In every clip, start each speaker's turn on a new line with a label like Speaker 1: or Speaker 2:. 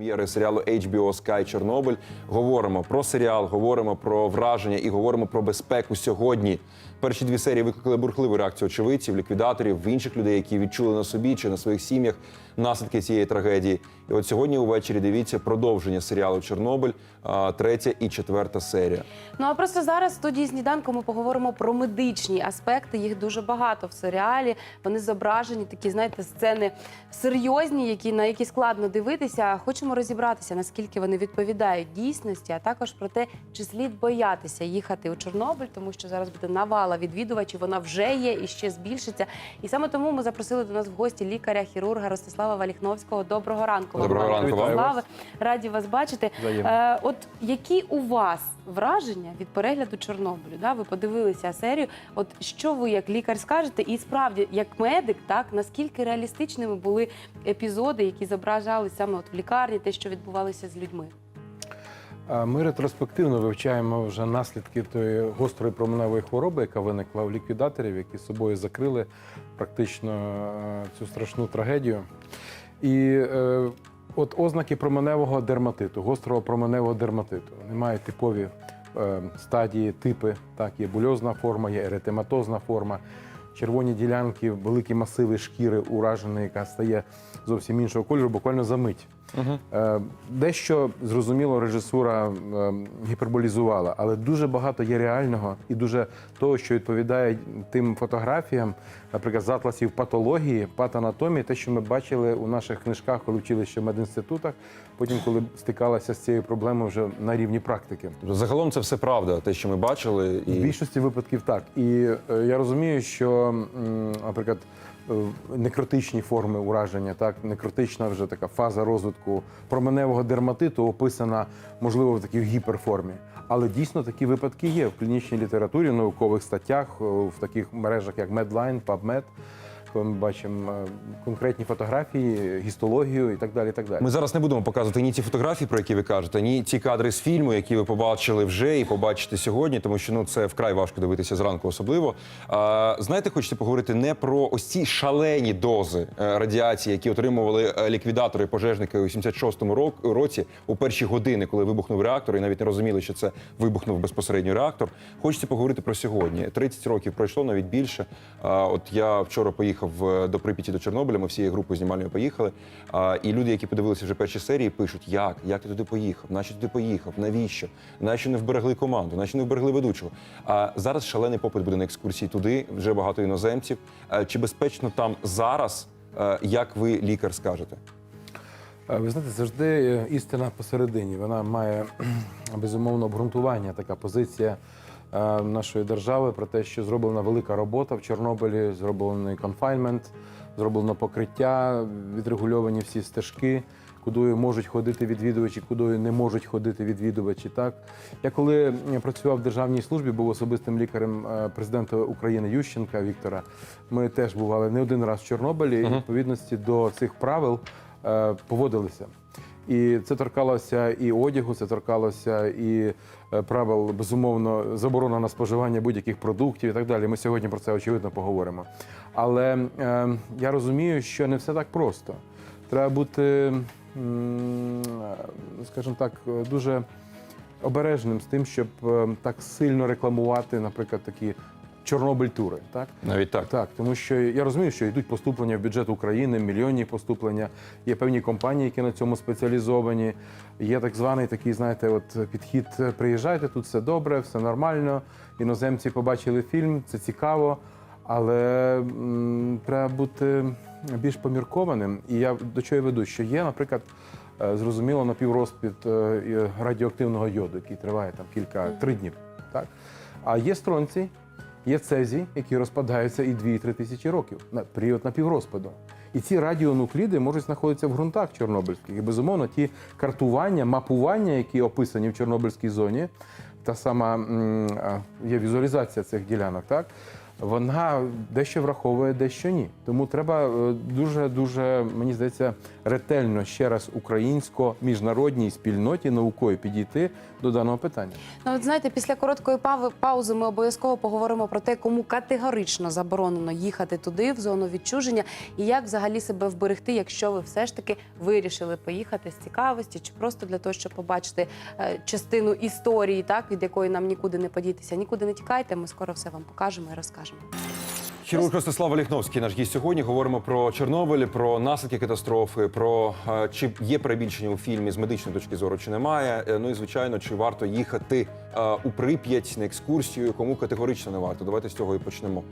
Speaker 1: Прем'єри серіалу HBO Sky Чорнобиль. Говоримо про серіал, говоримо про враження і говоримо про безпеку сьогодні. Перші дві серії викликали бурхливу реакцію очевидців, ліквідаторів, інших людей, які відчули на собі чи на своїх сім'ях наслідки цієї трагедії. І от сьогодні увечері дивіться продовження серіалу Чорнобиль, третя і четверта серія.
Speaker 2: Ну а просто зараз в студії сніданку ми поговоримо про медичні аспекти. Їх дуже багато в серіалі. Вони зображені, такі, знаєте, сцени серйозні, які на які складно дивитися. Хочемо розібратися, наскільки вони відповідають дійсності, а також про те, чи слід боятися їхати у Чорнобиль, тому що зараз буде навала відвідувачів. Вона вже є і ще збільшиться. І саме тому ми запросили до нас в гості лікаря, хірурга Ростислава Валіхновського. Доброго ранку.
Speaker 1: Доброго ранку.
Speaker 2: Ростиславе. Раді вас бачити. Е, от які у вас враження від перегляду Чорнобилю? Да? Ви подивилися серію. От що ви як лікар скажете? І справді, як медик, так наскільки реалістичними були епізоди, які зображали саме от в лікарні, те, що відбувалося з людьми?
Speaker 3: Ми ретроспективно вивчаємо вже наслідки тої гострої променевої хвороби, яка виникла у ліквідаторів, які собою закрили практично е, цю страшну трагедію. І е, от ознаки променевого дерматиту, гострого променевого дерматиту. Вони мають типові е, стадії, типи. Так, є бульозна форма, є еретематозна форма. Червоні ділянки, великі масиви шкіри ураженої, яка стає зовсім іншого кольору, буквально за мить. Е, Дещо зрозуміло, режисура е, гіперболізувала, але дуже багато є реального і дуже того, що відповідає тим фотографіям, наприклад, з атласів патології, патанатомії, те, що ми бачили у наших книжках, коли вчили ще в медінститутах, потім, коли стикалися з цією проблемою вже на рівні практики.
Speaker 1: Загалом це все правда, те, що ми бачили,
Speaker 3: В більшості випадків так. І е, я розумію, що, наприклад, некротичні форми ураження, так, некротична вже така фаза розвитку променевого дерматиту описана, можливо, в такій гіперформі. Але дійсно такі випадки є в клінічній літературі, в наукових статтях, в таких мережах, як Medline, PubMed, коли ми бачимо е, конкретні фотографії, гістологію і так далі. І так далі.
Speaker 1: Ми зараз не будемо показувати ні ці фотографії, про які ви кажете, ні ті кадри з фільму, які ви побачили вже і побачите сьогодні, тому що ну це вкрай важко дивитися зранку, особливо. А, знаєте, хочете поговорити не про ось ці шалені дози е, радіації, які отримували е, ліквідатори пожежники у 76-му рок- році у перші години, коли вибухнув реактор, і навіть не розуміли, що це вибухнув безпосередньо реактор. Хочеться поговорити про сьогодні. 30 років пройшло, навіть більше. А, от я вчора поїхав е, до Прип'яті до Чорнобиля. Ми всією групою знімальною поїхали. А, і люди, які подивилися вже перші серії, пишуть, як, як ти туди поїхав, наче туди поїхав, навіщо? Наче не вберегли команду, наче не вберегли ведучого. А зараз шалений попит буде на екскурсії туди, вже багато іноземців. А, чи безпечно там зараз, е, як ви лікар скажете?
Speaker 3: Ви знаєте, завжди е, істина посередині. Вона має безумовно обґрунтування, така позиція нашої держави про те, що зроблена велика робота в Чорнобилі, зроблений конфайнмент, зроблено покриття, відрегульовані всі стежки. Кудою можуть ходити відвідувачі, кудою не можуть ходити відвідувачі. Так я коли працював в державній службі, був особистим лікарем е, президента України Ющенка Віктора. Ми теж бували не один раз в Чорнобилі. І відповідності до цих правил е, поводилися. І це торкалося і одягу, це торкалося і е, правил, безумовно, заборона на споживання будь-яких продуктів і так далі. Ми сьогодні про це очевидно поговоримо. Але е, я розумію, що не все так просто. Треба бути, скажімо так, дуже обережним з тим, щоб е, так сильно рекламувати, наприклад, такі Чорнобиль-тури. Так?
Speaker 1: Навіть так.
Speaker 3: Так, тому що я розумію, що йдуть поступлення в бюджет України, мільйонні поступлення. Є певні компанії, які на цьому спеціалізовані. Є так званий такий, знаєте, от підхід: приїжджайте, тут все добре, все нормально. Іноземці побачили фільм, це цікаво, але м, треба бути більш поміркованим. І я до чого я веду, що є, наприклад. е, Зрозуміло, напіврозпід е, радіоактивного йоду, який триває там кілька три днів. Так? А є стронцій, Є цезій, які розпадаються і 2-3 тисячі років на період напіврозпаду. І ці радіонукліди можуть знаходитися в ґрунтах чорнобильських. І безумовно, ті картування, мапування, які описані в Чорнобильській зоні, та сама є візуалізація цих ділянок, так вона дещо враховує, дещо ні. Тому треба е, дуже дуже мені здається ретельно ще раз українсько-міжнародній спільноті науковій підійти до даного питання.
Speaker 2: Ну, от знаєте, після короткої паузи ми обов'язково поговоримо про те, кому категорично заборонено їхати туди, в зону відчуження, і як взагалі себе вберегти, якщо ви все ж таки вирішили поїхати з цікавості, чи просто для того, щоб побачити е, частину історії, так від якої нам нікуди не подітися. Нікуди не тікайте. Ми скоро все вам покажемо і розкажемо.
Speaker 1: Хірург Ростислав Оліхновський, наш гість сьогодні. Говоримо про Чорнобиль, про наслідки катастрофи, про е, чи є перебільшення у фільмі з медичної точки зору, чи немає. Е, Ну і звичайно, чи варто їхати е, у Прип'ять на екскурсію, кому категорично не варто. Давайте з цього і почнемо.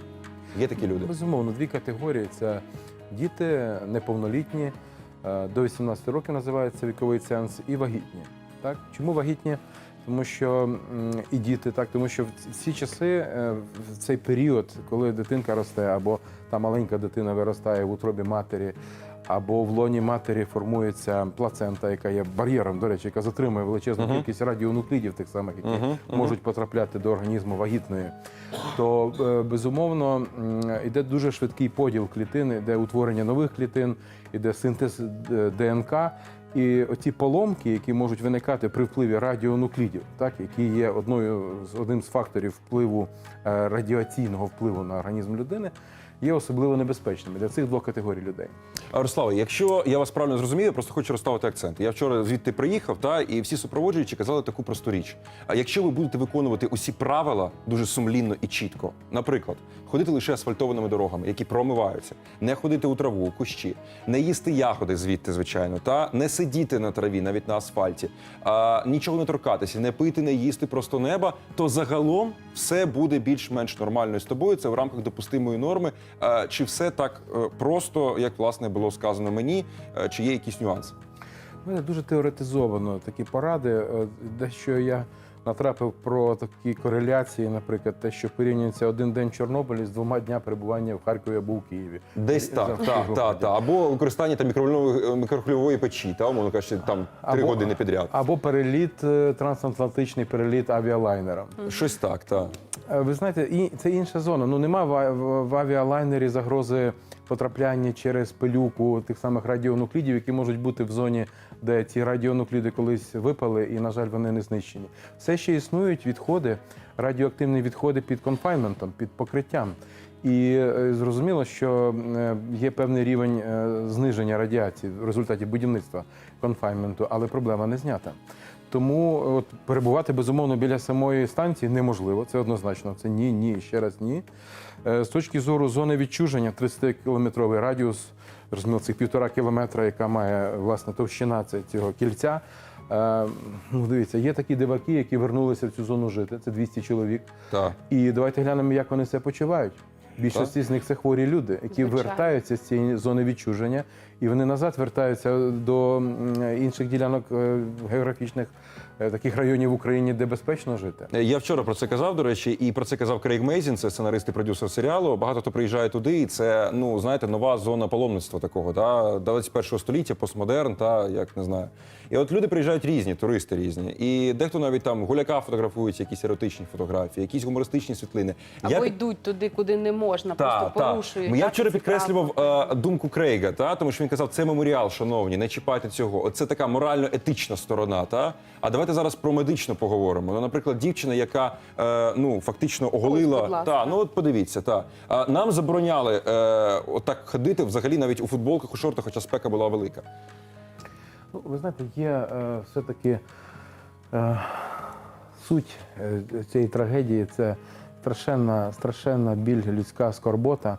Speaker 1: Є такі люди.
Speaker 3: Безумовно, дві категорії: це діти неповнолітні, до 18 років називається віковий ценз, і вагітні. Так? Чому вагітні? Тому що і діти, так, тому що в ці- часи, е, в цей період, коли дитинка росте, або та маленька дитина виростає в утробі матері, або в лоні матері формується плацента, яка є бар'єром, до речі, яка затримує величезну
Speaker 1: Мгм.
Speaker 3: кількість радіонуклидів, тих самих, які
Speaker 1: Мгм, мгм.
Speaker 3: можуть потрапляти до організму вагітної, то е, безумовно йде дуже швидкий поділ клітин, йде утворення нових клітин, іде синтез е, ДНК. І оці поломки, які можуть виникати при впливі радіонуклідів, так які є одною з одним з факторів впливу е, радіаційного впливу на організм людини, є особливо небезпечними для цих двох категорій людей.
Speaker 1: А, якщо я вас правильно зрозумів, я просто хочу розставити акцент. Я вчора звідти приїхав, та і всі супроводжуючі казали таку просту річ. А якщо ви будете виконувати усі правила дуже сумлінно і чітко, наприклад, ходити лише асфальтованими дорогами, які промиваються, не ходити у траву, у кущі, не їсти ягоди звідти, звичайно, та не сидіти на траві, навіть на асфальті, а, нічого не торкатися, не пити, не їсти просто неба, то загалом все буде більш-менш нормально з тобою. Це в рамках допустимої норми. А, чи все так е, просто, як власне було сказано мені, е, чи є якісь нюанси?
Speaker 3: У мене дуже теоретизовано такі поради. Е, Дещо я натрапив про такі кореляції, наприклад, те, що порівнюється один день в Чорнобилі з двома дня перебування в Харкові або у Києві.
Speaker 1: Десь так, так, так, так. Або використання там мікрохвильової, печі, та, умовно кажучи, там три години підряд.
Speaker 3: Або переліт, е, трансатлантичний переліт авіалайнером.
Speaker 1: Щось так, так.
Speaker 3: Е, Ви знаєте, це інша зона. Ну нема в, авіалайнері загрози потрапляння через пилюку тих самих радіонуклідів, які можуть бути в зоні, де ці радіонукліди колись випали, і, на жаль, вони не знищені. Все ще існують відходи, радіоактивні відходи під конфайнментом, під покриттям. І е, зрозуміло, що е, є певний рівень зниження радіації в результаті будівництва конфайнменту, але проблема не знята. Тому от, перебувати безумовно біля самої станції неможливо. Це однозначно. Це ні, ні, ще раз ні. Е, З точки зору зони відчуження, 30-кілометровий радіус, розуміло, цих півтора кілометра, яка має власне товщина цього кільця. Е, Ну, дивіться, є такі диваки, які вернулися в цю зону жити. Це 200 чоловік.
Speaker 1: так.
Speaker 3: І давайте глянемо, як вони себе почувають. Більшості з них це хворі люди, які
Speaker 2: Звичайно.
Speaker 3: вертаються з цієї зони відчуження, і вони назад вертаються до інших ділянок е, географічних е, таких районів в Україні, де безпечно жити.
Speaker 1: Е, Я вчора про це казав, до речі, і про це казав Крейг Мейзін, це сценарист і продюсер серіалу. Багато хто приїжджає туди, і це, ну, знаєте, нова зона паломництва такого, да, 21 століття, постмодерн, та як не знаю. І от люди приїжджають різні, туристи різні. І дехто навіть там гуляка фотографується, якісь еротичні фотографії, якісь гумористичні світлини.
Speaker 2: Або
Speaker 1: Я-
Speaker 2: йдуть туди, куди не можна,
Speaker 1: Та,
Speaker 2: просто
Speaker 1: та.
Speaker 2: порушують.
Speaker 1: Я вчора підкреслював думку Крейга, та тому що він казав, це меморіал, шановні, не чіпайте цього. Оце така морально-етична сторона. Та а давайте зараз про медично поговоримо. Ну, наприклад, дівчина, яка е, ну фактично оголила.
Speaker 2: будь
Speaker 1: та ну от подивіться, та А нам забороняли е, отак ходити взагалі навіть у футболках, у шортах, хоча спека була велика.
Speaker 3: Ну, ви знаєте, є е, все-таки е, суть е, цієї трагедії це страшенна, страшенна біль, людська скорбота.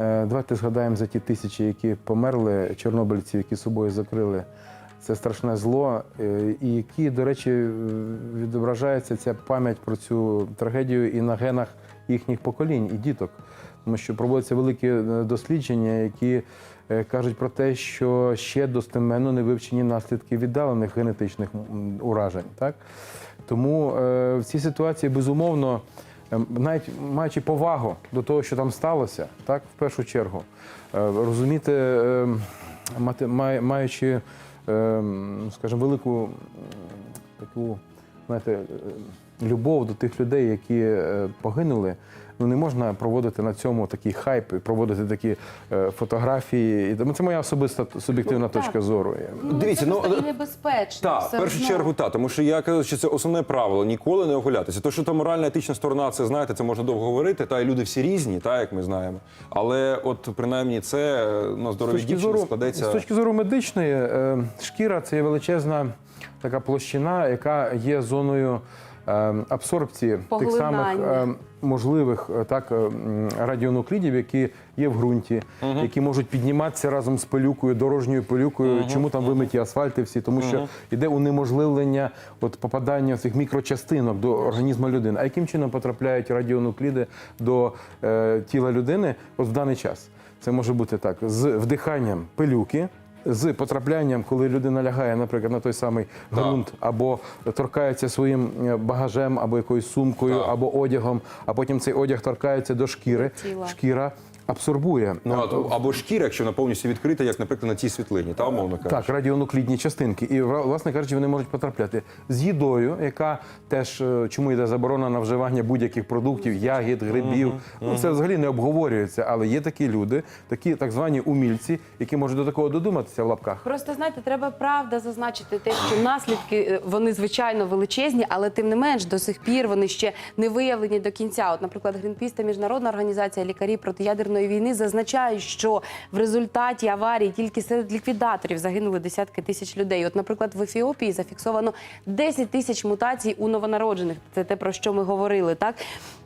Speaker 3: Е, давайте згадаємо за ті тисячі, які померли, чорнобильців, які собою закрили. Це страшне зло, е, і які, до речі, е, відображається ця пам'ять про цю трагедію і на генах їхніх поколінь і діток. Тому що проводяться великі дослідження, які кажуть про те, що ще достеменно не вивчені наслідки віддалених генетичних уражень. Так? Тому в цій ситуації безумовно, навіть маючи повагу до того, що там сталося, так, в першу чергу, е, розуміти, е, мати- маючи, е, скажімо, велику таку знаєте, любов до тих людей, які е, погинули. Ну не можна проводити на цьому такий хайп, проводити такі е, фотографії. І тому Це моя особиста суб'єктивна
Speaker 2: Ну, так.
Speaker 3: точка зору.
Speaker 1: Дивіться,
Speaker 2: це
Speaker 1: ну,
Speaker 2: просто небезпечно.
Speaker 1: Так, в першу
Speaker 2: одно.
Speaker 1: чергу, так, тому що я кажу, що це основне правило ніколи не оголятися. То, що та моральна етична сторона, це знаєте, це можна довго говорити. Та і люди всі різні, та як ми знаємо. Але от принаймні це е, на здоров'я
Speaker 3: точки
Speaker 1: дівчини
Speaker 3: зору,
Speaker 1: складеться.
Speaker 3: з точки зору медичної, е, шкіра це є величезна така площина, яка є зоною абсорбції тих самих е, можливих е, так, е, радіонуклідів, які є в ґрунті, які можуть підніматися разом з пилюкою, дорожньою пилюкою. Чому там вимиті асфальти всі? Тому що йде унеможливлення от, попадання цих мікрочастинок до організму людини. А яким чином потрапляють радіонукліди до е, тіла людини от в даний час? Це може бути так: з вдиханням пилюки. З потраплянням, коли людина лягає, наприклад, на той самий ґрунт, або торкається своїм е, багажем, або якоюсь сумкою, або одягом, а потім цей одяг торкається до шкіри.
Speaker 2: Тіла.
Speaker 3: Шкіра абсорбує
Speaker 1: Ну, а- або шкіра, якщо вона повністю відкрита, як, наприклад, на цій світлині, та умовно кажучи.
Speaker 3: Так, радіонуклідні частинки. І власне кажучи, вони можуть потрапляти з їдою, яка теж е, чому йде заборона на вживання будь-яких продуктів, ягід, грибів. Ну це взагалі не обговорюється. Але є такі люди, такі так звані умільці, які можуть до такого додуматися в лапках.
Speaker 2: Просто знаєте, треба правда зазначити те, що наслідки е, вони звичайно величезні, але тим не менш до сих пір вони ще не виявлені до кінця. От, наприклад, Грінпіс та міжнародна організація лікарів протиядерної війни зазначають, що в результаті аварії тільки серед ліквідаторів загинули десятки тисяч людей. От, наприклад, в Ефіопії зафіксовано 10 тисяч мутацій у новонароджених. Це те про що ми говорили. Так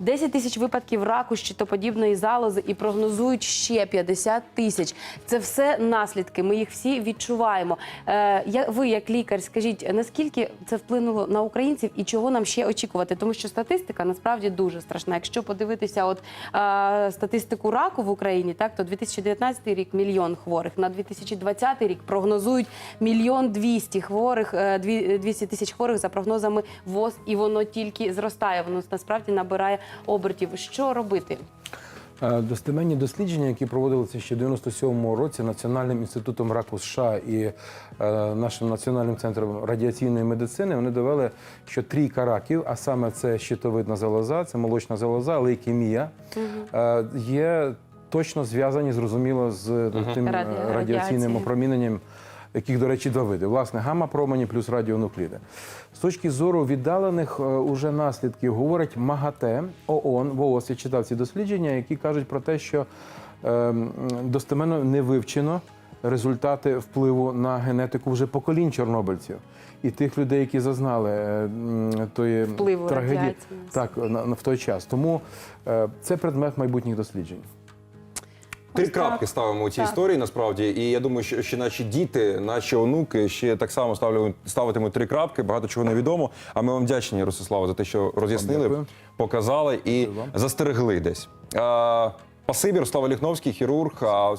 Speaker 2: 10 тисяч випадків раку щитоподібної залози і прогнозують ще 50 тисяч. Це все наслідки. Ми їх всі відчуваємо. Е, ви, як лікар, скажіть, наскільки це вплинуло на українців і чого нам ще очікувати? Тому що статистика насправді дуже страшна. Якщо подивитися, от е, статистику раку в Україні, так то 2019 рік мільйон хворих. На 2020 рік прогнозують мільйон двісті хворих, е, 200 тисяч хворих за прогнозами ВОЗ, і воно тільки зростає. Воно насправді набирає обертів. Що робити?
Speaker 3: Е, Достеменні дослідження, які проводилися ще в 97-му році Національним інститутом раку США і е, нашим національним центром радіаційної медицини, вони довели, що трійка раків, а саме це щитовидна залоза, це молочна залоза, лейкемія, е, є точно зв'язані, зрозуміло, з тим е,
Speaker 2: Раді-
Speaker 3: радіаційним опроміненням, яких, до речі, два види. Власне, гамма-промені плюс радіонукліди. З точки зору віддалених е, уже наслідків говорить МАГАТЕ, ООН, в ООС я читав ці дослідження, які кажуть про те, що е, м, достеменно не вивчено результати впливу на генетику вже поколінь чорнобильців. І тих людей, які зазнали е, м, тої
Speaker 2: Впливу
Speaker 3: трагедії
Speaker 2: радіації.
Speaker 3: так, на, на- в той час. Тому е, це предмет майбутніх досліджень.
Speaker 1: Три
Speaker 2: Ось так.
Speaker 1: крапки ставимо у цій
Speaker 2: Так.
Speaker 1: історії насправді, і я думаю, що ще наші діти, наші онуки ще так само ставлю, ставитимуть три крапки. Багато чого невідомо. А ми вам вдячні, Ростислава, за те, що роз'яснили, показали і застерегли десь. А, Спасибі, Руслава Ліхновський, хірург. А.